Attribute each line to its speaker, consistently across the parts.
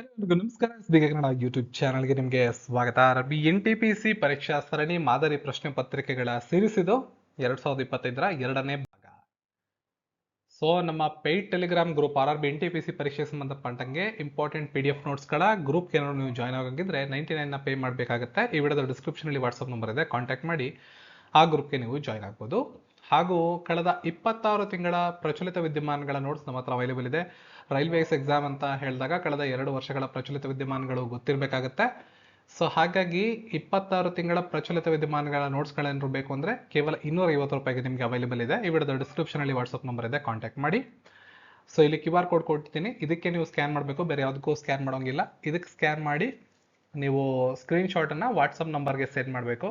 Speaker 1: ಎಲ್ರಿಗೂ ನಮಸ್ಕಾರ ಕನ್ನಡ ಯೂಟ್ಯೂಬ್ ಚಾನಲ್ಗೆ ನಿಮಗೆ ಸ್ವಾಗತ. B N T P C ಪರೀಕ್ಷಾ ಸರಣಿ ಮಾದರಿ ಪ್ರಶ್ನೆ ಪತ್ರಿಕೆಗಳ ಸೇರಿಸಿದು ಎರಡ್ ಸಾವಿರದ ಇಪ್ಪತ್ತೈದರ ಎರಡನೇ ಭಾಗ. ಸೊ ನಮ್ಮ paid Telegram group R R B N T P C ಪರೀಕ್ಷೆಗೆ ಸಂಬಂಧಪಟ್ಟಂಗೆ ಇಂಪಾರ್ಟೆಂಟ್ ಪಿ ಡಿ ಎಫ್ ನೋಟ್ಸ್ಗಳ ಗ್ರೂಪ್ಗೆ ಏನಾದ್ರು ನೀವು ಜಾಯ್ನ್ ಆಗಿದ್ರೆ ನೈಂಟಿ ನೈನ್ನ ಪೇ ಮಾಡಬೇಕಾಗುತ್ತೆ. ಈ ವಿಡಿಯೋದ ಡಿಸ್ಕ್ರಿಪ್ಷನಲ್ಲಿ ವಾಟ್ಸಪ್ ನಂಬರ್ ಇದೆ ಕಾಂಟ್ಯಾಕ್ಟ್ ಮಾಡಿ ಆ ಗ್ರೂಪ್ಗೆ ನೀವು ಜಾಯ್ನ್ ಆಗ್ಬೋದು. ಹಾಗೂ ಕಳೆದ ಇಪ್ಪತ್ತಾರು ತಿಂಗಳ ಪ್ರಚಲಿತ ವಿದ್ಯಮಾನಗಳ ನೋಟ್ಸ್ ನಮ್ಮ ಹತ್ರ ಅವೈಲೇಬಲ್ ಇದೆ. ರೈಲ್ವೇಸ್ ಎಕ್ಸಾಮ್ ಅಂತ ಹೇಳಿದಾಗ ಕಳೆದ ಎರಡು ವರ್ಷಗಳ ಪ್ರಚಲಿತ ವಿದ್ಯಮಾನಗಳು ಗೊತ್ತಿರಬೇಕಾಗತ್ತೆ. ಸೊ ಹಾಗಾಗಿ ಇಪ್ಪತ್ತಾರು ತಿಂಗಳ ಪ್ರಚಲಿತ ವಿದ್ಯಮಾನಗಳ ನೋಟ್ಸ್ಗಳೇನಾದ್ರು ಬೇಕು ಅಂದರೆ ಕೇವಲ ಇನ್ನೂರ ಐವತ್ತು ರೂಪಾಯಿಗೆ ನಿಮಗೆ ಅವೈಲೇಬಲ್ ಇದೆ. ಈ ವಿಡಿಯೋದ ಡಿಸ್ಕ್ರಿಪ್ಷನಲ್ಲಿ ವಾಟ್ಸಪ್ ನಂಬರ್ ಇದೆ ಕಾಂಟ್ಯಾಕ್ಟ್ ಮಾಡಿ. ಸೊ ಇಲ್ಲಿ ಕ್ಯೂ ಆರ್ ಕೋಡ್ ಕೊಡ್ತೀನಿ ಇದಕ್ಕೆ ನೀವು ಸ್ಕ್ಯಾನ್ ಮಾಡಬೇಕು. ಬೇರೆ ಯಾವುದಕ್ಕೂ ಸ್ಕ್ಯಾನ್ ಮಾಡೋಂಗಿಲ್ಲ. ಇದಕ್ಕೆ ಸ್ಕ್ಯಾನ್ ಮಾಡಿ ನೀವು ಸ್ಕ್ರೀನ್ಶಾಟನ್ನು ವಾಟ್ಸಪ್ ನಂಬರ್ಗೆ ಸೆಂಡ್ ಮಾಡಬೇಕು.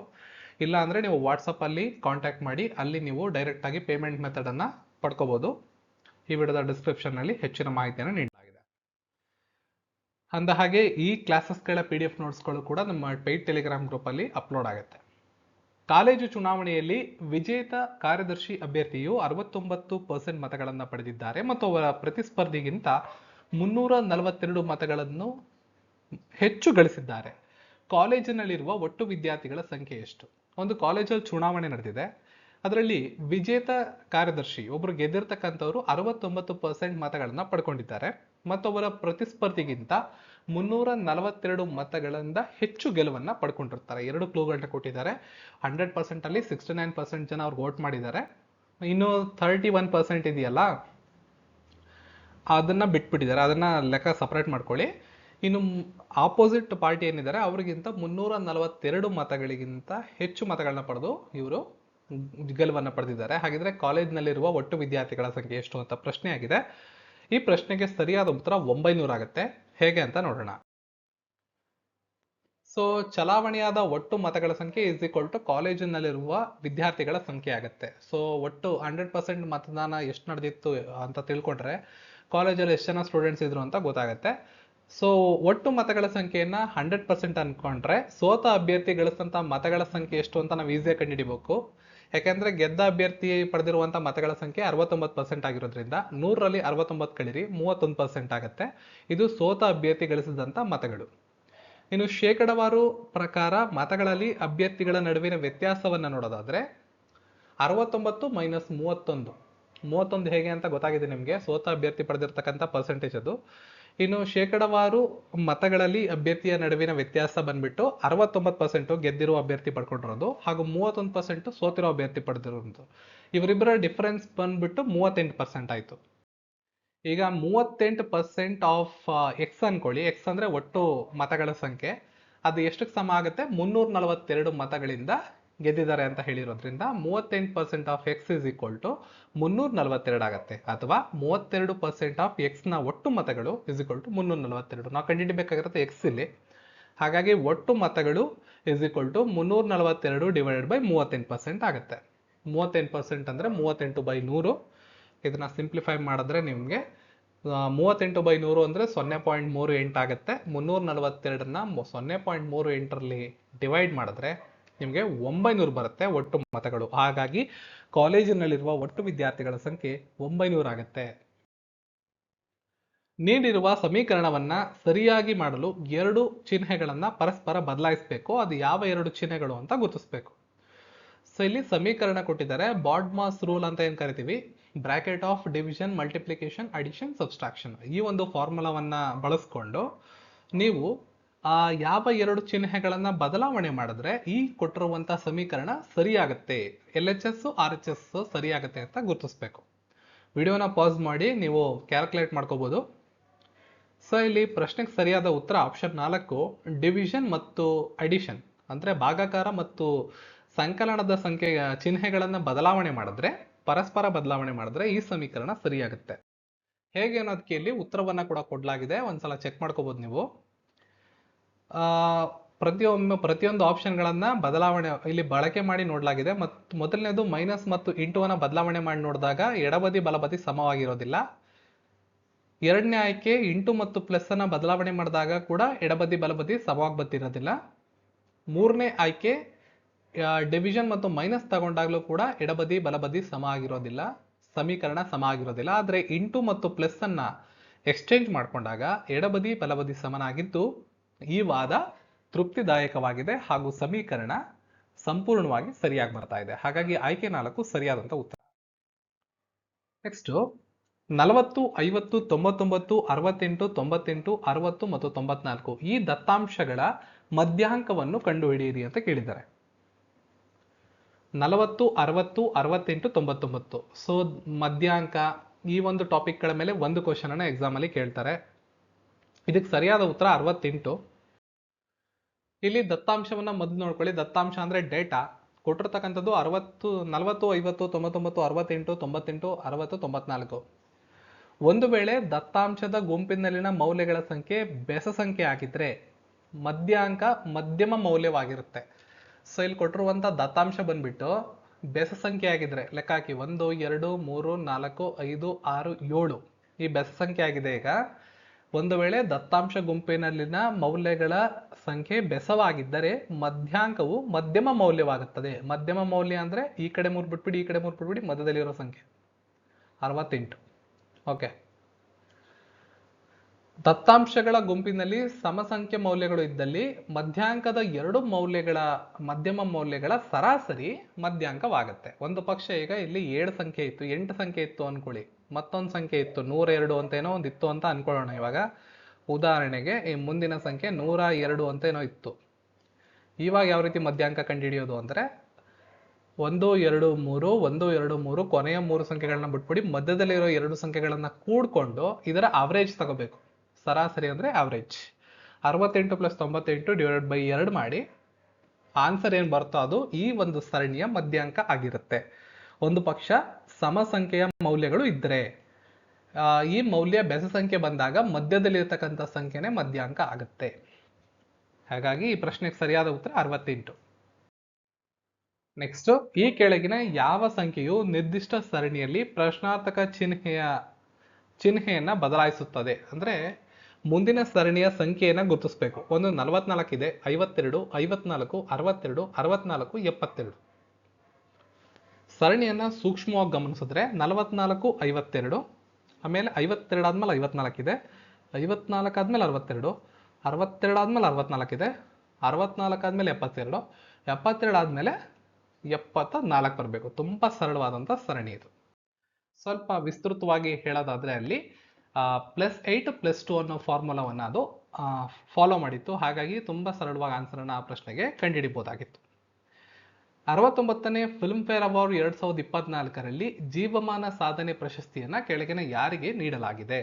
Speaker 1: ಇಲ್ಲ ಅಂದರೆ ನೀವು ವಾಟ್ಸಪ್ಪಲ್ಲಿ ಕಾಂಟ್ಯಾಕ್ಟ್ ಮಾಡಿ, ಅಲ್ಲಿ ನೀವು ಡೈರೆಕ್ಟಾಗಿ ಪೇಮೆಂಟ್ ಮೆಥಡನ್ನು ಪಡ್ಕೋಬೋದು. ಈ ವಿಡಿಯೋದ ಡಿಸ್ಕ್ರಿಪ್ಷನ್ನಲ್ಲಿ ಹೆಚ್ಚಿನ ಮಾಹಿತಿಯನ್ನು ನೀಡಲಾಗಿದೆ. ಅಂದ ಹಾಗೆ ಈ ಕ್ಲಾಸಸ್ಗಳ ಪಿ ಡಿ ಎಫ್ ನೋಟ್ಸ್ಗಳು ಕೂಡ ನಮ್ಮ ಪೇಯ್ಡ್ ಟೆಲಿಗ್ರಾಮ್ ಗ್ರೂಪಲ್ಲಿ ಅಪ್ಲೋಡ್ ಆಗುತ್ತೆ. ಕಾಲೇಜು ಚುನಾವಣೆಯಲ್ಲಿ ವಿಜೇತ ಕಾರ್ಯದರ್ಶಿ ಅಭ್ಯರ್ಥಿಯು ಅರವತ್ತೊಂಬತ್ತು ಪರ್ಸೆಂಟ್ ಮತಗಳನ್ನು ಪಡೆದಿದ್ದಾರೆ ಮತ್ತು ಅವರ ಪ್ರತಿಸ್ಪರ್ಧಿಗಿಂತ ಮುನ್ನೂರ ನಲವತ್ತೆರಡು ಮತಗಳನ್ನು ಹೆಚ್ಚು ಗಳಿಸಿದ್ದಾರೆ. ಕಾಲೇಜಿನಲ್ಲಿರುವ ಒಟ್ಟು ವಿದ್ಯಾರ್ಥಿಗಳ ಸಂಖ್ಯೆ ಎಷ್ಟು? ಒಂದು ಕಾಲೇಜಲ್ಲಿ ಚುನಾವಣೆ ನಡೆದಿದೆ. ಅದರಲ್ಲಿ ವಿಜೇತ ಕಾರ್ಯದರ್ಶಿ ಒಬ್ಬರು ಗೆದ್ದಿರ್ತಕ್ಕಂಥವ್ರು ಅರವತ್ತೊಂಬತ್ತು ಪರ್ಸೆಂಟ್ ಮತಗಳನ್ನು ಪಡ್ಕೊಂಡಿದ್ದಾರೆ. ಮತ್ತೊಬ್ಬರ ಪ್ರತಿಸ್ಪರ್ಧಿಗಿಂತ ಮುನ್ನೂರ ನಲವತ್ತೆರಡು ಮತಗಳಿಂದ ಹೆಚ್ಚು ಗೆಲುವನ್ನ ಪಡ್ಕೊಂಡಿರ್ತಾರೆ. ಎರಡು ಕ್ಲೂಗಳನ್ನ ಕೊಟ್ಟಿದ್ದಾರೆ. ಹಂಡ್ರೆಡ್ ಪರ್ಸೆಂಟ್ ಅಲ್ಲಿ ಸಿಕ್ಸ್ಟಿ ನೈನ್ ಪರ್ಸೆಂಟ್ ಜನ ಅವ್ರು ವೋಟ್ ಮಾಡಿದ್ದಾರೆ. ಇನ್ನು ಥರ್ಟಿ ಒನ್ ಪರ್ಸೆಂಟ್ ಇದೆಯಲ್ಲ, ಅದನ್ನ ಬಿಟ್ಬಿಟ್ಟಿದ್ದಾರೆ. ಅದನ್ನ ಲೆಕ್ಕ ಸಪ್ರೇಟ್ ಮಾಡ್ಕೊಳ್ಳಿ. ಇನ್ನು ಆಪೋಸಿಟ್ ಪಾರ್ಟಿ ಏನಿದ್ದಾರೆ, ಅವರಿಗಿಂತ ಮುನ್ನೂರ ನಲವತ್ತೆರಡು ಮತಗಳಿಗಿಂತ ಹೆಚ್ಚು ಮತಗಳನ್ನ ಪಡೆದು ಇವರು ಗೆಲುವನ್ನು ಪಡೆದಿದ್ದಾರೆ. ಹಾಗಿದ್ರೆ ಕಾಲೇಜ್ನಲ್ಲಿರುವ ಒಟ್ಟು ವಿದ್ಯಾರ್ಥಿಗಳ ಸಂಖ್ಯೆ ಎಷ್ಟು ಅಂತ ಪ್ರಶ್ನೆ ಆಗಿದೆ ಈ ಪ್ರಶ್ನೆಗೆ ಸರಿಯಾದ ಉತ್ತರ ಒಂಬೈನೂರ ಆಗುತ್ತೆ. ಹೇಗೆ ಅಂತ ನೋಡೋಣ. ಸೊ ಚಲಾವಣೆಯಾದ ಒಟ್ಟು ಮತಗಳ ಸಂಖ್ಯೆ ಇಸ್ ಈಕ್ವಲ್ ಟು ಕಾಲೇಜಿನಲ್ಲಿರುವ ವಿದ್ಯಾರ್ಥಿಗಳ ಸಂಖ್ಯೆ ಆಗುತ್ತೆ. ಸೊ ಒಟ್ಟು ಹಂಡ್ರೆಡ್ ಪರ್ಸೆಂಟ್ ಮತದಾನ ಎಷ್ಟು ನಡೆದಿತ್ತು ಅಂತ ತಿಳ್ಕೊಂಡ್ರೆ, ಕಾಲೇಜಲ್ಲಿ ಎಷ್ಟು ಜನ ಸ್ಟೂಡೆಂಟ್ಸ್ ಇದ್ರು ಅಂತ ಗೊತ್ತಾಗುತ್ತೆ. ಸೊ ಒಟ್ಟು ಮತಗಳ ಸಂಖ್ಯೆಯನ್ನ ಹಂಡ್ರೆಡ್ ಪರ್ಸೆಂಟ್ ಅನ್ಕೊಂಡ್ರೆ ಸೋತ ಅಭ್ಯರ್ಥಿ ಗಳಿಸಿದಂತ ಮತಗಳ ಸಂಖ್ಯೆ ಎಷ್ಟು ಅಂತ ನಾವು ಈಸಿಯಾಗಿ ಕಂಡುಹಿಡಿಬೇಕು. ಯಾಕೆಂದ್ರೆ ಗೆದ್ದ ಅಭ್ಯರ್ಥಿ ಪಡೆದಿರುವಂತ ಮತಗಳ ಸಂಖ್ಯೆ ಅರವತ್ತೊಂಬತ್ತು ಪರ್ಸೆಂಟ್ ಆಗಿರೋದ್ರಿಂದ ನೂರರಲ್ಲಿ ಅರವತ್ತೊಂಬತ್ತು ಕಳಿರಿ, ಮೂವತ್ತೊಂದು ಪರ್ಸೆಂಟ್ ಆಗುತ್ತೆ. ಇದು ಸೋತ ಅಭ್ಯರ್ಥಿ ಗಳಿಸಿದಂತ ಮತಗಳು. ಇನ್ನು ಶೇಕಡವಾರು ಪ್ರಕಾರ ಮತಗಳಲ್ಲಿ ಅಭ್ಯರ್ಥಿಗಳ ನಡುವಿನ ವ್ಯತ್ಯಾಸವನ್ನು ನೋಡೋದಾದ್ರೆ ಅರವತ್ತೊಂಬತ್ತು ಮೈನಸ್ ಮೂವತ್ತೊಂದು. ಮೂವತ್ತೊಂದು ಹೇಗೆ ಅಂತ ಗೊತ್ತಾಗಿದೆ ನಿಮಗೆ? ಸೋತ ಅಭ್ಯರ್ಥಿ ಪಡೆದಿರ್ತಕ್ಕಂಥ ಪರ್ಸೆಂಟೇಜ್ ಅದು. ಇನ್ನು ಶೇಕಡವಾರು ಮತಗಳಲ್ಲಿ ಅಭ್ಯರ್ಥಿಯ ನಡುವಿನ ವ್ಯತ್ಯಾಸ ಬಂದ್ಬಿಟ್ಟು ಅರವತ್ತೊಂಬತ್ತು ಪರ್ಸೆಂಟು ಗೆದ್ದಿರುವ ಅಭ್ಯರ್ಥಿ ಪಡ್ಕೊಂಡಿರೋದು ಹಾಗೂ ಮೂವತ್ತೊಂದು ಪರ್ಸೆಂಟ್ ಸೋತಿರೋ ಅಭ್ಯರ್ಥಿ ಪಡೆದಿರೋದು. ಇವರಿಬ್ಬರ ಡಿಫರೆನ್ಸ್ ಬಂದ್ಬಿಟ್ಟು ಮೂವತ್ತೆಂಟು ಪರ್ಸೆಂಟ್ ಆಯಿತು. ಈಗ ಮೂವತ್ತೆಂಟು ಪರ್ಸೆಂಟ್ ಆಫ್ ಎಕ್ಸ್ ಅನ್ಕೊಳ್ಳಿ. ಎಕ್ಸ್ ಅಂದ್ರೆ ಒಟ್ಟು ಮತಗಳ ಸಂಖ್ಯೆ. ಅದು ಎಷ್ಟಕ್ಕೆ ಸಮ ಆಗುತ್ತೆ? ಮುನ್ನೂರ ನಲವತ್ತೆರಡು ಮತಗಳಿಂದ ಗೆದ್ದಿದ್ದಾರೆ ಅಂತ ಹೇಳಿರೋದ್ರಿಂದ ಮೂವತ್ತೆಂಟು percent of X is equal to ಮುನ್ನೂರ ನಲವತ್ತೆರಡು ಆಗುತ್ತೆ. ಅಥವಾ ಮೂವತ್ತೆರಡು ಪರ್ಸೆಂಟ್ ಆಫ್ ಎಕ್ಸ್ನ ಒಟ್ಟು ಮತಗಳು ಇಸ್ ಈಕ್ವಲ್ ಟು ಮುನ್ನೂರ ನಲವತ್ತೆರಡು ನಾವು ಕಂಡುಹಿಡಿಬೇಕಾಗಿರುತ್ತೆ ಎಕ್ಸ್ ಇಲ್ಲಿ. ಹಾಗಾಗಿ ಒಟ್ಟು ಮತಗಳು ಇಸ್ ಈಕ್ವಲ್ ಟು ಮುನ್ನೂರ ನಲವತ್ತೆರಡು ಡಿವೈಡೆಡ್ ಬೈ ಮೂವತ್ತೆಂಟು ಪರ್ಸೆಂಟ್ ಆಗುತ್ತೆ. ಮೂವತ್ತೆಂಟು ಪರ್ಸೆಂಟ್ ಅಂದರೆ ಮೂವತ್ತೆಂಟು ಬೈ ನೂರು. ಇದನ್ನ ಸಿಂಪ್ಲಿಫೈ ಮಾಡಿದ್ರೆ ನಿಮಗೆ ಮೂವತ್ತೆಂಟು ಬೈ ನೂರು ಅಂದರೆ ಸೊನ್ನೆ ಪಾಯಿಂಟ್ ಮೂರು ಎಂಟು ಆಗುತ್ತೆ. ಮುನ್ನೂರ ನಲವತ್ತೆರಡನ್ನ ಸೊನ್ನೆ ಪಾಯಿಂಟ್ ಮೂರು ಎಂಟರಲ್ಲಿ ಡಿವೈಡ್ ಮಾಡಿದ್ರೆ ನಿಮಗೆ ಒಂಬೈನೂರು ಬರುತ್ತೆ ಒಟ್ಟು ಮತಗಳು. ಹಾಗಾಗಿ ಕಾಲೇಜಿನಲ್ಲಿರುವ ಒಟ್ಟು ವಿದ್ಯಾರ್ಥಿಗಳ ಸಂಖ್ಯೆ ಒಂಬೈನೂರು ಆಗುತ್ತೆ. ನೀಡಿರುವ ಸಮೀಕರಣವನ್ನ ಸರಿಯಾಗಿ ಮಾಡಲು ಎರಡು ಚಿಹ್ನೆಗಳನ್ನ ಪರಸ್ಪರ ಬದಲಾಯಿಸಬೇಕು. ಅದು ಯಾವ ಎರಡು ಚಿಹ್ನೆಗಳು ಅಂತ ಗುರುತಿಸಬೇಕು. ಸೊ ಇಲ್ಲಿ ಸಮೀಕರಣ ಕೊಟ್ಟಿದ್ದಾರೆ. ಬಾಡ್ಮಾಸ್ ರೂಲ್ ಅಂತ ಏನು ಕರಿತೀವಿ? Bracket of division multiplication addition subtraction ಈ ಒಂದು ಫಾರ್ಮುಲಾವನ್ನ ಬಳಸ್ಕೊಂಡು ನೀವು ಆ ಯಾವ ಎರಡು ಚಿಹ್ನೆಗಳನ್ನ ಬದಲಾವಣೆ ಮಾಡಿದ್ರೆ ಈ ಕೊಟ್ಟಿರುವಂತಹ ಸಮೀಕರಣ ಸರಿಯಾಗುತ್ತೆ? L H S R H S ಸರಿಯಾಗುತ್ತೆ ಅಂತ ಗುರುತಿಸ್ಬೇಕು. ವಿಡಿಯೋನ ಪಾಸ್ ಮಾಡಿ, ನೀವು ಕ್ಯಾಲ್ಕುಲೇಟ್ ಮಾಡ್ಕೋಬಹುದು ಸೊ ಇಲ್ಲಿ ಪ್ರಶ್ನೆಗೆ ಸರಿಯಾದ ಉತ್ತರ ಆಪ್ಷನ್ ನಾಲ್ಕು ಡಿವಿಷನ್ ಮತ್ತು ಅಡಿಷನ್ ಅಂದ್ರೆ ಭಾಗಾಕಾರ ಮತ್ತು ಸಂಕಲನದ ಸಂಖ್ಯೆ, ಚಿಹ್ನೆಗಳನ್ನ ಬದಲಾವಣೆ ಮಾಡಿದ್ರೆ, ಪರಸ್ಪರ ಬದಲಾವಣೆ ಮಾಡಿದ್ರೆ ಈ ಸಮೀಕರಣ ಸರಿಯಾಗುತ್ತೆ. ಹೇಗೆ ಅನ್ನೋದಕ್ಕೆ ಇಲ್ಲಿ ಉತ್ತರವನ್ನ ಕೂಡ ಕೊಡಲಾಗಿದೆ. ಒಂದ್ಸಲ ಚೆಕ್ ಮಾಡ್ಕೋಬಹುದು ನೀವು. ಪ್ರತಿಯೊಮ್ಮೆ ಪ್ರತಿಯೊಂದು ಆಪ್ಷನ್ಗಳನ್ನು ಬದಲಾವಣೆ, ಇಲ್ಲಿ ಬಳಕೆ ಮಾಡಿ ನೋಡಲಾಗಿದೆ. ಮತ್ತು ಮೊದಲನೇದು ಮೈನಸ್ ಮತ್ತು ಇಂಟುವನ್ನು ಬದಲಾವಣೆ ಮಾಡಿ ನೋಡಿದಾಗ ಎಡಬದಿ ಬಲಬದಿ ಸಮವಾಗಿರೋದಿಲ್ಲ. ಎರಡನೇ ಆಯ್ಕೆ ಇಂಟು ಮತ್ತು ಪ್ಲಸ್ ಅನ್ನ ಬದಲಾವಣೆ ಮಾಡಿದಾಗ ಕೂಡ ಎಡಬದಿ ಬಲಬದಿ ಸಮವಾಗಿ ಬತ್ತಿರೋದಿಲ್ಲ ಮೂರನೇ ಆಯ್ಕೆ ಡಿವಿಷನ್ ಮತ್ತು ಮೈನಸ್ ತಗೊಂಡಾಗ್ಲೂ ಕೂಡ ಎಡಬದಿ ಬಲಬದಿ ಸಮ ಆಗಿರೋದಿಲ್ಲ ಸಮೀಕರಣ ಸಮ ಆಗಿರೋದಿಲ್ಲ ಆದರೆ ಇಂಟು ಮತ್ತು ಪ್ಲಸ್ ಅನ್ನ ಎಕ್ಸ್ಚೇಂಜ್ ಮಾಡಿಕೊಂಡಾಗ ಎಡಬದಿ ಬಲಬದಿ ಸಮನಾಗಿದ್ದು ಈ ವಾದ ತೃಪ್ತಿದಾಯಕವಾಗಿದೆ ಹಾಗೂ ಸಮೀಕರಣ ಸಂಪೂರ್ಣವಾಗಿ ಸರಿಯಾಗಿ ಬರ್ತಾ ಇದೆ. ಹಾಗಾಗಿ ಆಯ್ಕೆ ನಾಲ್ಕು ಸರಿಯಾದಂತ ಉತ್ತರ. ನೆಕ್ಸ್ಟ್ ನಲವತ್ತು, ಐವತ್ತು, ತೊಂಬತ್ತೊಂಬತ್ತು, ಅರವತ್ತೆಂಟು, ತೊಂಬತ್ತೆಂಟು, ಅರವತ್ತು ಮತ್ತು ತೊಂಬತ್ನಾಲ್ಕು ಈ ದತ್ತಾಂಶಗಳ ಮಧ್ಯಾಂಕವನ್ನು ಕಂಡುಹಿಡಿಯಿರಿ ಅಂತ ಕೇಳಿದ್ದಾರೆ. ನಲವತ್ತು, ಅರವತ್ತು, ಅರವತ್ತೆಂಟು, ತೊಂಬತ್ತೊಂಬತ್ತು. ಸೊ ಮಧ್ಯಾಂಕ ಈ ಒಂದು ಟಾಪಿಕ್ಗಳ ಮೇಲೆ ಒಂದು ಕ್ವಶನ್ ಅನ್ನ ಎಕ್ಸಾಮ್ ಅಲ್ಲಿ ಕೇಳ್ತಾರೆ. ಇದಕ್ಕೆ ಸರಿಯಾದ ಉತ್ತರ ಅರವತ್ತೆಂಟು. ಇಲ್ಲಿ ದತ್ತಾಂಶವನ್ನ ಮೊದಲು ನೋಡ್ಕೊಳ್ಳಿ. ದತ್ತಾಂಶ ಅಂದ್ರೆ ಡೇಟಾ ಕೊಟ್ಟಿರ್ತಕ್ಕಂಥದ್ದು ಅರವತ್ತು, ನಲವತ್ತು, ಐವತ್ತು, ತೊಂಬತ್ತೊಂಬತ್ತು, ಅರವತ್ತೆಂಟು, ತೊಂಬತ್ತೆಂಟು, ಅರವತ್ತು, ತೊಂಬತ್ನಾಲ್ಕು. ಒಂದು ವೇಳೆ ದತ್ತಾಂಶದ ಗುಂಪಿನಲ್ಲಿನ ಮೌಲ್ಯಗಳ ಸಂಖ್ಯೆ ಬೆಸ ಸಂಖ್ಯೆ ಆಗಿದ್ರೆ ಮಧ್ಯಾಂಕ ಮಧ್ಯಮ ಮೌಲ್ಯವಾಗಿರುತ್ತೆ. ಸೊ ಇಲ್ಲಿ ಕೊಟ್ಟಿರುವಂಥ ದತ್ತಾಂಶ ಬಂದ್ಬಿಟ್ಟು ಬೆಸ ಸಂಖ್ಯೆ ಆಗಿದ್ರೆ ಲೆಕ್ಕ ಹಾಕಿ ಒಂದು, ಎರಡು, ಮೂರು, ನಾಲ್ಕು, ಐದು, ಆರು, ಏಳು. ಈ ಬೆಸ ಸಂಖ್ಯೆ ಆಗಿದೆ ಈಗ. ಒಂದು ವೇಳೆ ದತ್ತಾಂಶ ಗುಂಪಿನಲ್ಲಿನ ಮೌಲ್ಯಗಳ ಸಂಖ್ಯೆ ಬೆಸವಾಗಿದ್ದರೆ ಮಧ್ಯಾಂಕವು ಮಧ್ಯಮ ಮೌಲ್ಯವಾಗುತ್ತದೆ. ಮಧ್ಯಮ ಮೌಲ್ಯ ಅಂದರೆ ಈ ಕಡೆ ಮೂರು ಬಿಟ್ಬಿಡಿ ಈ ಕಡೆ ಮೂರು ಬಿಟ್ಬಿಡಿ ಮಧ್ಯದಲ್ಲಿರೋ ಸಂಖ್ಯೆ. ಅರವತ್ತೆಂಟು. ಓಕೆ. ದತ್ತಾಂಶಗಳ ಗುಂಪಿನಲ್ಲಿ ಸಮಸಂಖ್ಯೆ ಮೌಲ್ಯಗಳು ಇದ್ದಲ್ಲಿ ಮಧ್ಯಾಂಕದ ಎರಡು ಮೌಲ್ಯಗಳ, ಮಧ್ಯಮ ಮೌಲ್ಯಗಳ ಸರಾಸರಿ ಮಧ್ಯಾಂಕವಾಗುತ್ತೆ. ಒಂದು ಪಕ್ಷ ಈಗ ಇಲ್ಲಿ ಏಳು ಸಂಖ್ಯೆ ಇತ್ತು, ಎಂಟು ಸಂಖ್ಯೆ ಇತ್ತು ಅನ್ಕೊಳ್ಳಿ. ಮತ್ತೊಂದು ಸಂಖ್ಯೆ ಇತ್ತು. ನೂರ ಎರಡು ಅಂತ ಏನೋ ಒಂದು ಇತ್ತು ಅಂತ ಅನ್ಕೊಳ್ಳೋಣ ಇವಾಗ. ಉದಾಹರಣೆಗೆ ಈ ಮುಂದಿನ ಸಂಖ್ಯೆ ನೂರ ಎರಡು ಅಂತ ಏನೋ ಇತ್ತು. ಇವಾಗ ಯಾವ ರೀತಿ ಮಧ್ಯಾಂಕ ಕಂಡುಹಿಡಿಯೋದು ಅಂದರೆ ಒಂದು, ಎರಡು, ಮೂರು, ಒಂದು, ಎರಡು, ಮೂರು ಕೊನೆಯ ಮೂರು ಸಂಖ್ಯೆಗಳನ್ನ ಬಿಟ್ಬಿಡಿ, ಮಧ್ಯದಲ್ಲಿರೋ ಎರಡು ಸಂಖ್ಯೆಗಳನ್ನ ಕೂಡ್ಕೊಂಡು ಇದರ ಅವರೇಜ್ ತಗೋಬೇಕು. ಸರಾಸರಿ ಅಂದ್ರೆ ಅವರೇಜ್ ಅರವತ್ತೆಂಟು ಪ್ಲಸ್ ತೊಂಬತ್ತೆಂಟು ಡಿವೈಡ್ ಬೈ ಎರಡು ಮಾಡಿ ಆನ್ಸರ್ ಏನು ಬರ್ತೋ ಅದು ಈ ಒಂದು ಸರಣಿಯ ಮಧ್ಯಾಂಕ ಆಗಿರುತ್ತೆ. ಒಂದು ಪಕ್ಷ ಸಮ ಸಂಖ್ಯೆಯ ಮೌಲ್ಯಗಳು ಇದ್ದರೆ ಈ ಮೌಲ್ಯ ಬೆಸ ಸಂಖ್ಯೆ ಬಂದಾಗ ಮಧ್ಯದಲ್ಲಿರ್ತಕ್ಕಂಥ ಸಂಖ್ಯೆನೇ ಮಧ್ಯಾಂಕ ಆಗುತ್ತೆ. ಹಾಗಾಗಿ ಈ ಪ್ರಶ್ನೆಗೆ ಸರಿಯಾದ ಉತ್ತರ ಅರವತ್ತೆಂಟು. ನೆಕ್ಸ್ಟ್ ಈ ಕೆಳಗಿನ ಯಾವ ಸಂಖ್ಯೆಯು ನಿರ್ದಿಷ್ಟ ಸರಣಿಯಲ್ಲಿ ಪ್ರಶ್ನಾರ್ಥಕ ಚಿಹ್ನೆಯ, ಚಿಹ್ನೆಯನ್ನ ಬದಲಾಯಿಸುತ್ತದೆ? ಅಂದ್ರೆ ಮುಂದಿನ ಸರಣಿಯ ಸಂಖ್ಯೆಯನ್ನ ಗುರುತಿಸಬೇಕು. ಒಂದು ನಲವತ್ನಾಲ್ಕು ಇದೆ, ಐವತ್ತೆರಡು, ಐವತ್ನಾಲ್ಕು, ಅರವತ್ತೆರಡು, ಅರವತ್ನಾಲ್ಕು, ಎಪ್ಪತ್ತೆರಡು. ಸರಣಿಯನ್ನ ಸೂಕ್ಷ್ಮವಾಗಿ ಗಮನಿಸಿದ್ರೆ ನಲವತ್ನಾಲ್ಕು, ಐವತ್ತೆರಡು, ಆಮೇಲೆ ಐವತ್ತೆರಡು ಆದಮೇಲೆ ಐವತ್ನಾಲ್ಕು ಇದೆ. ಐವತ್ನಾಲ್ಕು ಆದಮೇಲೆ ಅರವತ್ತೆರಡು ಅರವತ್ತೆರಡು ಆದಮೇಲೆ ಅರವತ್ನಾಲ್ಕಿದೆ ಅರವತ್ನಾಲ್ಕು ಆದಮೇಲೆ ಎಪ್ಪತ್ತೆರಡು ಎಪ್ಪತ್ತೆರಡು ಆದಮೇಲೆ ಎಪ್ಪತ್ತ ನಾಲ್ಕು ಬರಬೇಕು. ತುಂಬ ಸರಳವಾದಂಥ ಸರಣಿ ಇದು. ಸ್ವಲ್ಪ ವಿಸ್ತೃತವಾಗಿ ಹೇಳೋದಾದರೆ ಅಲ್ಲಿ ಪ್ಲಸ್ ಏಯ್ಟ್ ಪ್ಲಸ್ ಟು ಅನ್ನೋ ಫಾರ್ಮುಲಾವನ್ನು ಅದು ಫಾಲೋ ಮಾಡಿತ್ತು. ಹಾಗಾಗಿ ತುಂಬ ಸರಳವಾಗಿ ಆನ್ಸರನ್ನು ಆ ಪ್ರಶ್ನೆಗೆ ಕಂಡುಹಿಡಿಬಹುದಾಗಿತ್ತು. ಅರವತ್ತೊಂಬತ್ತನೇ ಫಿಲ್ಮ್ ಫೇರ್ ಅವಾರ್ಡ್ ಎರಡ್ ಸಾವಿರದ ಇಪ್ಪತ್ನಾಲ್ಕರಲ್ಲಿ ಜೀವಮಾನ ಸಾಧನೆ ಪ್ರಶಸ್ತಿಯನ್ನ ಕೆಳಗಿನ ಯಾರಿಗೆ ನೀಡಲಾಗಿದೆ?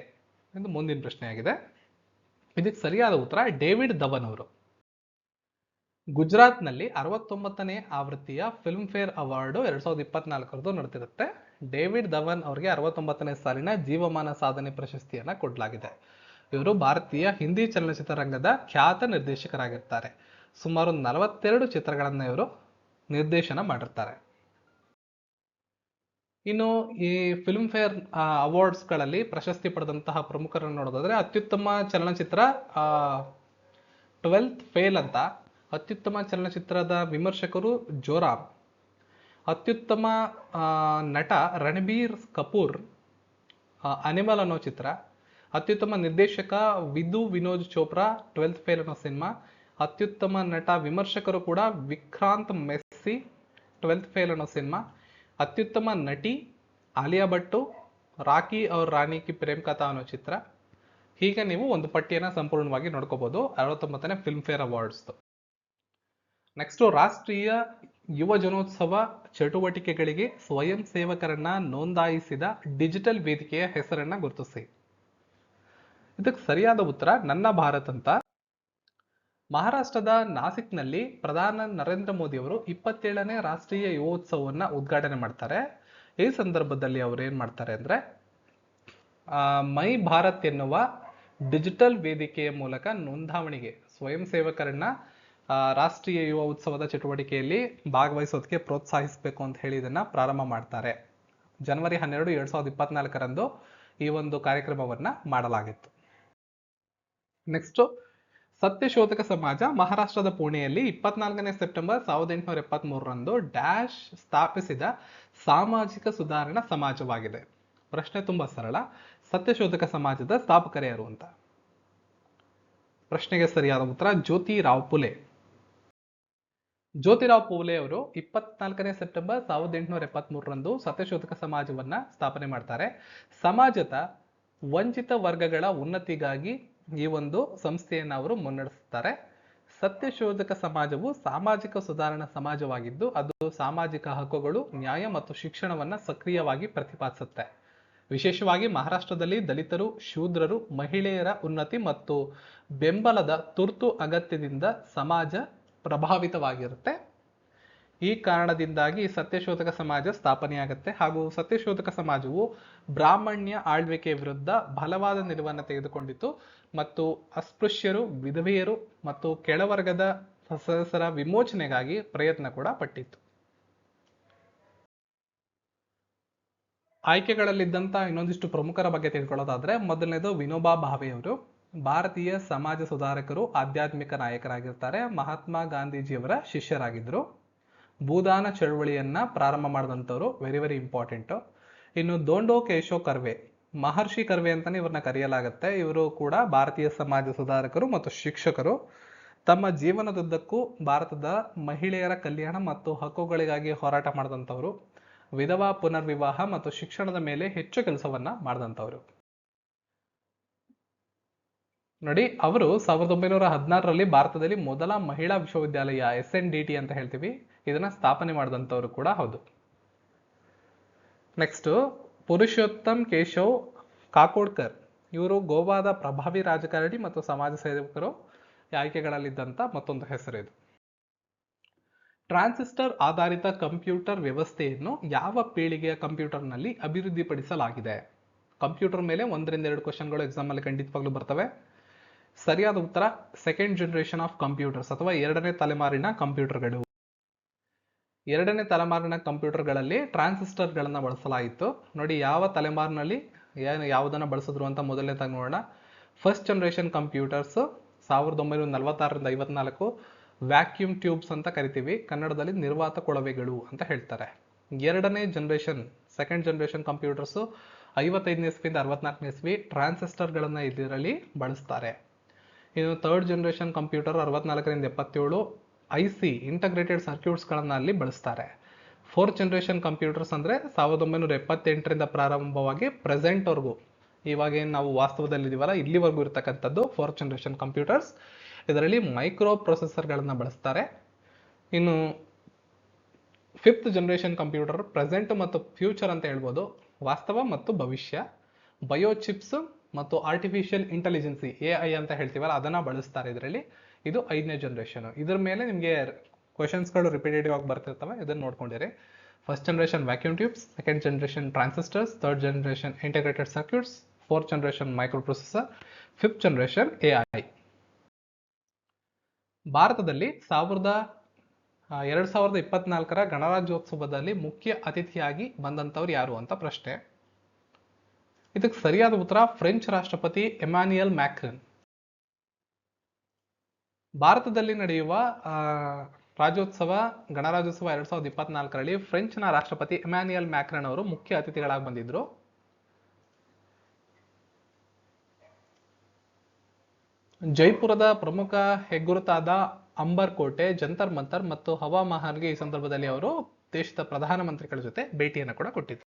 Speaker 1: ಎಂದು ಮುಂದಿನ ಪ್ರಶ್ನೆಯಾಗಿದೆ. ಇದಕ್ಕೆ ಸರಿಯಾದ ಉತ್ತರ ಡೇವಿಡ್ ಧವನ್ ಅವರು. ಗುಜರಾತ್ನಲ್ಲಿ ಅರವತ್ತೊಂಬತ್ತನೇ ಆವೃತ್ತಿಯ ಫಿಲ್ಮ್ ಫೇರ್ ಅವಾರ್ಡು ಎರಡ್ ಸಾವಿರದ ಇಪ್ಪತ್ನಾಲ್ಕರದು ನಡೆದಿರುತ್ತೆ. ಡೇವಿಡ್ ಧವನ್ ಅವರಿಗೆ ಅರವತ್ತೊಂಬತ್ತನೇ ಸಾಲಿನ ಜೀವಮಾನ ಸಾಧನೆ ಪ್ರಶಸ್ತಿಯನ್ನ ಕೊಡಲಾಗಿದೆ. ಇವರು ಭಾರತೀಯ ಹಿಂದಿ ಚಲನಚಿತ್ರರಂಗದ ಖ್ಯಾತ ನಿರ್ದೇಶಕರಾಗಿರ್ತಾರೆ. ಸುಮಾರು ನಲವತ್ತೆರಡು ಚಿತ್ರಗಳನ್ನ ಇವರು ನಿರ್ದೇಶನ ಮಾಡಿರ್ತಾರೆ. ಇನ್ನು ಈ ಫಿಲ್ಮ್ ಫೇರ್ ಅವಾರ್ಡ್ಸ್ಗಳಲ್ಲಿ ಪ್ರಶಸ್ತಿ ಪಡೆದಂತಹ ಪ್ರಮುಖರನ್ನು ನೋಡೋದಾದ್ರೆ ಅತ್ಯುತ್ತಮ ಚಲನಚಿತ್ರ ಟ್ವೆಲ್ತ್ ಫೇಲ್ ಅಂತ. ಅತ್ಯುತ್ತಮ ಚಲನಚಿತ್ರದ ವಿಮರ್ಶಕರು ಜೋರಾಮ್. ಅತ್ಯುತ್ತಮ ನಟ ರಣಬೀರ್ ಕಪೂರ್ ಅನಿಮಲ್ ಅನ್ನೋ ಚಿತ್ರ. ಅತ್ಯುತ್ತಮ ನಿರ್ದೇಶಕ ವಿದು ವಿನೋದ್ ಚೋಪ್ರಾ ಟ್ವೆಲ್ತ್ ಫೇಲ್ ಅನ್ನೋ ಸಿನಿಮಾ ಅತ್ಯುತ್ತಮ ನಟ ವಿಮರ್ಶಕರು ಕೂಡ ವಿಕ್ರಾಂತ್ ಮೆಸ್ಸಿ, ಟ್ವೆಲ್ತ್ ಫೇಲ್ ಅನ್ನೋ ಸಿನಿಮಾ. ಅತ್ಯುತ್ತಮ ನಟಿ ಆಲಿಯಾ ಭಟ್ಟು ರಾಕಿ ಅವ್ರ ರಾಣಿ ಕಿ ಪ್ರೇಮ್ ಕಥಾ ಅನ್ನೋ ಚಿತ್ರ. ಹೀಗೆ ನೀವು ಒಂದು ಪಟ್ಟಿಯನ್ನ ಸಂಪೂರ್ಣವಾಗಿ ನೋಡ್ಕೋಬಹುದು ಅರವತ್ತೊಂಬತ್ತನೇ ಫಿಲ್ಮ್ ಫೇರ್ ಅವಾರ್ಡ್ಸ್ ನೆಕ್ಸ್ಟ್ ರಾಷ್ಟ್ರೀಯ ಯುವ ಜನೋತ್ಸವ ಚಟುವಟಿಕೆಗಳಿಗೆ ಸ್ವಯಂ ಸೇವಕರನ್ನ ನೋಂದಾಯಿಸಿದ ಡಿಜಿಟಲ್ ವೇದಿಕೆಯ ಹೆಸರನ್ನ ಗುರುತಿಸಿ. ಇದಕ್ಕೆ ಸರಿಯಾದ ಉತ್ತರ ನನ್ನ ಭಾರತ್ ಅಂತ. ಮಹಾರಾಷ್ಟ್ರದ ನಾಸಿಕ್ನಲ್ಲಿ ಪ್ರಧಾನ ನರೇಂದ್ರ ಮೋದಿ ಅವರು ಇಪ್ಪತ್ತೇಳನೇ ರಾಷ್ಟ್ರೀಯ ಯುವೋತ್ಸವವನ್ನು ಉದ್ಘಾಟನೆ ಮಾಡ್ತಾರೆ. ಈ ಸಂದರ್ಭದಲ್ಲಿ ಅವರು ಏನು ಮಾಡ್ತಾರೆ ಅಂದ್ರೆ ಮೈ ಭಾರತ್ ಎನ್ನುವ ಡಿಜಿಟಲ್ ವೇದಿಕೆಯ ಮೂಲಕ ನೋಂದಾವಣಿಗೆ, ಸ್ವಯಂ ಸೇವಕರನ್ನ ರಾಷ್ಟ್ರೀಯ ಯುವ ಉತ್ಸವದ ಚಟುವಟಿಕೆಯಲ್ಲಿ ಭಾಗವಹಿಸೋದಕ್ಕೆ ಪ್ರೋತ್ಸಾಹಿಸಬೇಕು ಅಂತ ಹೇಳಿ ಇದನ್ನ ಪ್ರಾರಂಭ ಮಾಡ್ತಾರೆ. ಜನವರಿ ಹನ್ನೆರಡು ಎರಡ್ ಸಾವಿರದ ಇಪ್ಪತ್ನಾಲ್ಕರಂದು ಈ ಒಂದು ಕಾರ್ಯಕ್ರಮವನ್ನ ಮಾಡಲಾಗಿತ್ತು. ನೆಕ್ಸ್ಟ್ ಸತ್ಯಶೋಧಕ ಸಮಾಜ ಮಹಾರಾಷ್ಟ್ರದ ಪುಣೆಯಲ್ಲಿ ಇಪ್ಪತ್ನಾಲ್ಕನೇ ಸೆಪ್ಟೆಂಬರ್ ಸಾವಿರದ ಎಂಟುನೂರ ಎಪ್ಪತ್ಮೂರರಂದು ಡ್ಯಾಶ್ ಸ್ಥಾಪಿಸಿದ ಸಾಮಾಜಿಕ ಸುಧಾರಣಾ ಸಮಾಜವಾಗಿದೆ. ಪ್ರಶ್ನೆ ತುಂಬಾ ಸರಳ, ಸತ್ಯಶೋಧಕ ಸಮಾಜದ ಸ್ಥಾಪಕರು ಯಾರು ಅಂತ? ಪ್ರಶ್ನೆಗೆ ಸರಿಯಾದ ಉತ್ತರ, ಜ್ಯೋತಿರಾವ್ ಪುಲೆ. ಜ್ಯೋತಿರಾವ್ ಪುಲೆ ಅವರು ಇಪ್ಪತ್ನಾಲ್ಕನೇ ಸೆಪ್ಟೆಂಬರ್ ಸಾವಿರದ ಎಂಟುನೂರ ಎಪ್ಪತ್ಮೂರರಂದು ಸತ್ಯಶೋಧಕ ಸಮಾಜವನ್ನ ಸ್ಥಾಪನೆ ಮಾಡ್ತಾರೆ. ಸಮಾಜದ ವಂಚಿತ ವರ್ಗಗಳ ಉನ್ನತಿಗಾಗಿ ಈ ಒಂದು ಸಂಸ್ಥೆಯನ್ನು ಅವರು ಮುನ್ನಡೆಸುತ್ತಾರೆ ಸತ್ಯಶೋಧಕ ಸಮಾಜವು ಸಾಮಾಜಿಕ ಸುಧಾರಣಾ ಸಮಾಜವಾಗಿದ್ದು, ಅದು ಸಾಮಾಜಿಕ ಹಕ್ಕುಗಳು, ನ್ಯಾಯ ಮತ್ತು ಶಿಕ್ಷಣವನ್ನ ಸಕ್ರಿಯವಾಗಿ ಪ್ರತಿಪಾದಿಸುತ್ತೆ. ವಿಶೇಷವಾಗಿ ಮಹಾರಾಷ್ಟ್ರದಲ್ಲಿ ದಲಿತರು, ಶೂದ್ರರು, ಮಹಿಳೆಯರ ಉನ್ನತಿ ಮತ್ತು ಬೆಂಬಲದ ತುರ್ತು ಅಗತ್ಯದಿಂದ ಸಮಾಜ ಪ್ರಭಾವಿತವಾಗಿರುತ್ತೆ. ಈ ಕಾರಣದಿಂದಾಗಿ ಸತ್ಯಶೋಧಕ ಸಮಾಜ ಸ್ಥಾಪನೆಯಾಗುತ್ತೆ. ಹಾಗೂ ಸತ್ಯಶೋಧಕ ಸಮಾಜವು ಬ್ರಾಹ್ಮಣ್ಯ ಆಳ್ವಿಕೆ ವಿರುದ್ಧ ಬಲವಾದ ನಿಲುವನ್ನು ತೆಗೆದುಕೊಂಡಿತು. ಮತ್ತು ಅಸ್ಪೃಶ್ಯರು, ವಿಧವೆಯರು ಮತ್ತು ಕೆಳವರ್ಗದ ಸದಸ್ಯರ ವಿಮೋಚನೆಗಾಗಿ ಪ್ರಯತ್ನ ಕೂಡ ಪಟ್ಟಿತ್ತು. ಆಯ್ಕೆಗಳಲ್ಲಿದ್ದಂಥ ಇನ್ನೊಂದಿಷ್ಟು ಪ್ರಮುಖರ ಬಗ್ಗೆ ತಿಳ್ಕೊಳ್ಳೋದಾದ್ರೆ, ಮೊದಲನೇದು ವಿನೋಬಾ ಭಾವೆಯವರು. ಭಾರತೀಯ ಸಮಾಜ ಸುಧಾರಕರು, ಆಧ್ಯಾತ್ಮಿಕ ನಾಯಕರಾಗಿರ್ತಾರೆ. ಮಹಾತ್ಮ ಗಾಂಧೀಜಿಯವರ ಶಿಷ್ಯರಾಗಿದ್ದರು. ಭೂದಾನ ಚಳುವಳಿಯನ್ನ ಪ್ರಾರಂಭ ಮಾಡಿದಂಥವ್ರು ವೆರಿ ವೆರಿ ಇಂಪಾರ್ಟೆಂಟ್ ಇನ್ನು ದೋಂಡೋ ಕೇಶೋ ಕರ್ವೆ, ಮಹರ್ಷಿ ಕರ್ವೆ ಅಂತಾನೆ ಇವ್ರನ್ನ ಕರೆಯಲಾಗುತ್ತೆ. ಇವರು ಕೂಡ ಭಾರತೀಯ ಸಮಾಜ ಸುಧಾರಕರು ಮತ್ತು ಶಿಕ್ಷಕರು. ತಮ್ಮ ಜೀವನದುದ್ದಕ್ಕೂ ಭಾರತದ ಮಹಿಳೆಯರ ಕಲ್ಯಾಣ ಮತ್ತು ಹಕ್ಕುಗಳಿಗಾಗಿ ಹೋರಾಟ ಮಾಡಿದಂಥವ್ರು. ವಿಧವಾ ಪುನರ್ವಿವಾಹ ಮತ್ತು ಶಿಕ್ಷಣದ ಮೇಲೆ ಹೆಚ್ಚು ಕೆಲಸವನ್ನ ಮಾಡಿದಂಥವ್ರು. ನೋಡಿ, ಅವರು ಸಾವಿರದ ಒಂಬೈನೂರ ಹದಿನಾರರಲ್ಲಿ ಭಾರತದಲ್ಲಿ ಮೊದಲ ಮಹಿಳಾ ವಿಶ್ವವಿದ್ಯಾಲಯ ಎಸ್ ಎನ್ ಡಿ ಟಿ ಅಂತ ಹೇಳ್ತೀವಿ. ಇದನ್ನ ಸ್ಥಾಪನೆ ಮಾಡಿದಂಥವ್ರು ಕೂಡ ಹೌದು. ನೆಕ್ಸ್ಟ್ ಪುರುಷೋತ್ತಮ್ ಕೇಶವ್ ಕಾಕೋಡ್ಕರ್. ಇವರು ಗೋವಾದ ಪ್ರಭಾವಿ ರಾಜಕಾರಣಿ ಮತ್ತು ಸಮಾಜ ಸೇವಕರು ಆಯ್ಕೆಗಳಲ್ಲಿದ್ದಂಥ ಮತ್ತೊಂದು ಹೆಸರು ಇದು. ಟ್ರಾನ್ಸಿಸ್ಟರ್ ಆಧಾರಿತ ಕಂಪ್ಯೂಟರ್ ವ್ಯವಸ್ಥೆಯನ್ನು ಯಾವ ಪೀಳಿಗೆಯ ಕಂಪ್ಯೂಟರ್ನಲ್ಲಿ ಅಭಿವೃದ್ಧಿಪಡಿಸಲಾಗಿದೆ? ಕಂಪ್ಯೂಟರ್ ಮೇಲೆ ಒಂದರಿಂದ ಎರಡು ಕ್ವಶನ್ಗಳು ಎಕ್ಸಾಮ್ ಅಲ್ಲಿ ಖಂಡಿತವಾಗ್ಲೂ ಬರ್ತವೆ. ಸರಿಯಾದ ಉತ್ತರ ಸೆಕೆಂಡ್ ಜನರೇಷನ್ ಆಫ್ ಕಂಪ್ಯೂಟರ್ಸ್ ಅಥವಾ ಎರಡನೇ ತಲೆಮಾರಿನ ಕಂಪ್ಯೂಟರ್ಗಳು. ಎರಡನೇ ತಲೆಮಾರಿನ ಕಂಪ್ಯೂಟರ್ಗಳಲ್ಲಿ ಟ್ರಾನ್ಸಿಸ್ಟರ್ಗಳನ್ನು ಬಳಸಲಾಯಿತು. ನೋಡಿ, ಯಾವ ತಲೆಮಾರಿನಲ್ಲಿ ಏನು ಯಾವುದನ್ನು ಬಳಸಿದ್ರು ಅಂತ ಮೊದಲನೇದಾಗಿ ನೋಡೋಣ. ಫಸ್ಟ್ ಜನರೇಷನ್ ಕಂಪ್ಯೂಟರ್ಸ್ ಸಾವಿರದ ಒಂಬೈನೂರ ನಲವತ್ತಾರರಿಂದ ಐವತ್ನಾಲ್ಕು ವ್ಯಾಕ್ಯೂಮ್ ಟ್ಯೂಬ್ಸ್ ಅಂತ ಕರಿತೀವಿ. ಕನ್ನಡದಲ್ಲಿ ನಿರ್ವಾತ ಕೊಳವೆಗಳು ಅಂತ ಹೇಳ್ತಾರೆ. ಎರಡನೇ ಜನರೇಷನ್ ಸೆಕೆಂಡ್ ಜನರೇಷನ್ ಕಂಪ್ಯೂಟರ್ಸು ಐವತ್ತೈದನೇ ಇಸ್ವಿಯಿಂದ ಅರವತ್ನಾಲ್ಕನೇ ಇಸ್ವಿ ಟ್ರಾನ್ಸಿಸ್ಟರ್ಗಳನ್ನು ಇದರಲ್ಲಿ ಬಳಸ್ತಾರೆ. ಇನ್ನು ಥರ್ಡ್ ಜನರೇಷನ್ ಕಂಪ್ಯೂಟರ್ ಅರವತ್ನಾಲ್ಕರಿಂದ ಎಪ್ಪತ್ತೇಳು ಐ ಸಿ ಇಂಟಗ್ರೇಟೆಡ್ ಸರ್ಕ್ಯೂಟ್ಸ್ಗಳನ್ನು ಅಲ್ಲಿ ಬಳಸ್ತಾರೆ. ಫೋರ್ತ್ ಜನ್ರೇಷನ್ ಕಂಪ್ಯೂಟರ್ಸ್ ಅಂದರೆ ಸಾವಿರದ ಒಂಬೈನೂರ ಎಪ್ಪತ್ತೆಂಟರಿಂದ ಪ್ರಾರಂಭವಾಗಿ ಪ್ರೆಸೆಂಟ್ವರೆಗೂ ಇವಾಗೇನು ನಾವು ವಾಸ್ತವದಲ್ಲಿದ್ದೀವಲ್ಲ ಇಲ್ಲಿವರೆಗೂ ಇರತಕ್ಕಂಥದ್ದು ಫೋರ್ತ್ ಜನ್ರೇಷನ್ ಕಂಪ್ಯೂಟರ್ಸ್ ಇದರಲ್ಲಿ ಮೈಕ್ರೋ ಪ್ರೊಸೆಸರ್ಗಳನ್ನು ಬಳಸ್ತಾರೆ. ಇನ್ನು ಫಿಫ್ತ್ ಜನ್ರೇಷನ್ ಕಂಪ್ಯೂಟರ್ ಪ್ರೆಸೆಂಟ್ ಮತ್ತು ಫ್ಯೂಚರ್ ಅಂತ ಹೇಳ್ಬೋದು. ವಾಸ್ತವ ಮತ್ತು ಭವಿಷ್ಯ. ಬಯೋ ಚಿಪ್ಸ್ ಮತ್ತು ಆರ್ಟಿಫಿಷಿಯಲ್ ಇಂಟೆಲಿಜೆನ್ಸಿ ಎ ಐ ಅಂತ ಹೇಳ್ತೀವಲ್ಲ, ಅದನ್ನು ಬಳಸ್ತಾರೆ ಇದರಲ್ಲಿ. ಇದು ಐದನೇ ಜನರೇಷನ್ ಇದ್ರ ಮೇಲೆ ನಿಮಗೆ ಕ್ವಶನ್ಸ್ಗಳು ರಿಪೀಟೇಟಿವ್ ಆಗಿ ಬರ್ತಿರ್ತವೆ, ಇದನ್ನ ನೋಡ್ಕೊಂಡಿರಿ. First generation vacuum tubes second generation transistors third generation integrated circuits fourth generation micro processor fifth generation A I ಭಾರತದಲ್ಲಿ ಸಾವಿರದ ಎರಡು ಸಾವಿರದ ಇಪ್ಪತ್ನಾಲ್ಕರ ಗಣರಾಜ್ಯೋತ್ಸವದಲ್ಲಿ ಮುಖ್ಯ ಅತಿಥಿಯಾಗಿ ಬಂದಂಥವ್ರು ಯಾರು ಅಂತ ಪ್ರಶ್ನೆ. ಇದಕ್ಕೆ ಸರಿಯಾದ ಉತ್ತರ ಫ್ರೆಂಚ್ ರಾಷ್ಟ್ರಪತಿ ಎಮಾನ್ಯುಯಲ್ ಮ್ಯಾಕ್ರನ್ ಭಾರತದಲ್ಲಿ ನಡೆಯುವ ರಾಜ್ಯೋತ್ಸವ, ಗಣರಾಜ್ಯೋತ್ಸವ ಎರಡ್ ಸಾವಿರದ ಇಪ್ಪತ್ನಾಲ್ಕರಲ್ಲಿ ಫ್ರೆಂಚ್ನ ರಾಷ್ಟ್ರಪತಿ ಎಮ್ಯಾನ್ಯುಯಲ್ ಮ್ಯಾಕ್ರನ್ ಅವರು ಮುಖ್ಯ ಅತಿಥಿಗಳಾಗಿ ಬಂದಿದ್ರು. ಜೈಪುರದ ಪ್ರಮುಖ ಹೆಗ್ಗುರುತಾದ ಅಂಬರ್ ಕೋಟೆ, ಜಂತರ್ ಮಂತರ್ ಮತ್ತು ಹವಾ ಮಹಲ್ಗೆ ಈ ಸಂದರ್ಭದಲ್ಲಿ ಅವರು ದೇಶದ ಪ್ರಧಾನಮಂತ್ರಿಗಳ ಜೊತೆ ಭೇಟಿಯನ್ನು ಕೂಡ ಕೊಟ್ಟಿದ್ರು